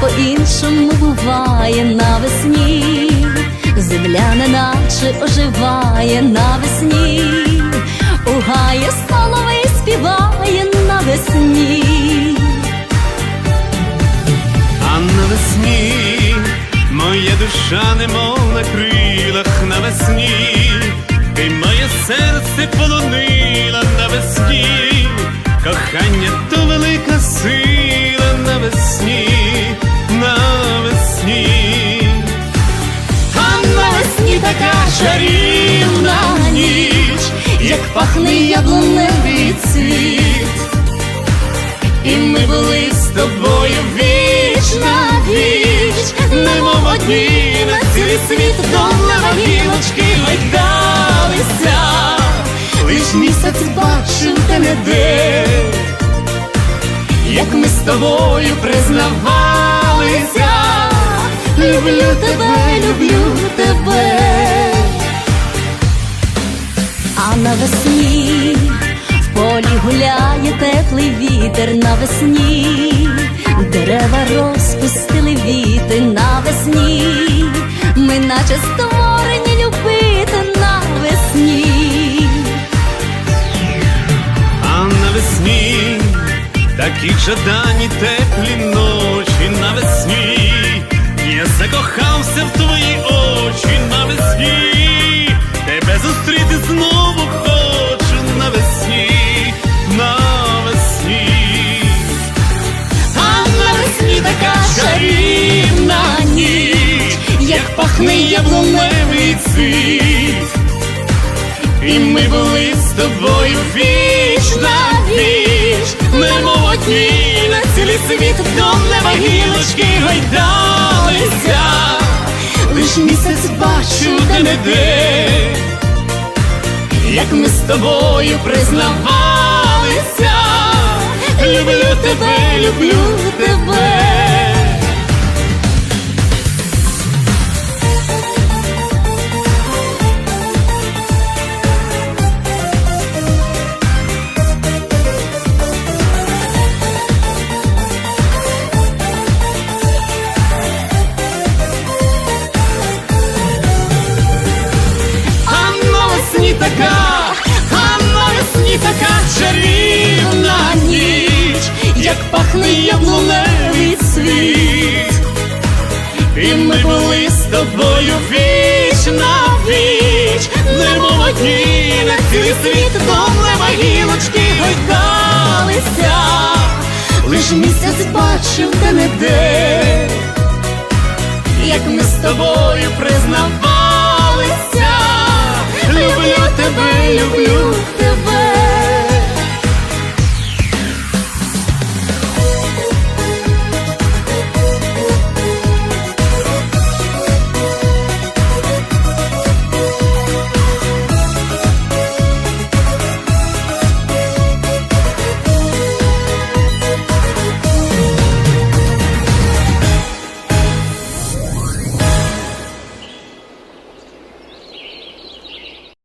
по-іншому буває навесні, земля неначе оживає навесні, у гає соловей співає навесні. Пахне яблуневий цвіт. І ми були з тобою віч. На віч, немов одні на цілий світ Довлева гілочки гойдалися, лиш місяць бачив те не де, як ми з тобою признавалися, люблю тебе, люблю вітер навесні, дерева розпустили віти навесні, ми наче створені любити навесні. А навесні такі жадані теплі ночі навесні. Я закохався в твої очі навесні. Тебе зустріти знову яблуневий цвіт. І ми були з тобою віч на віч, немов одні на цілий світ до неба гілочки гойдалися, лиш місяць бачу де не де, як ми з тобою признавалися, люблю тебе, люблю тебе. тобою віч на віч, немов одні на цілий світ, Домлева гілочки гойдалися, лиш місяць бачив де не де, як ми з тобою признавалися, люблю тебе, люблю тебе.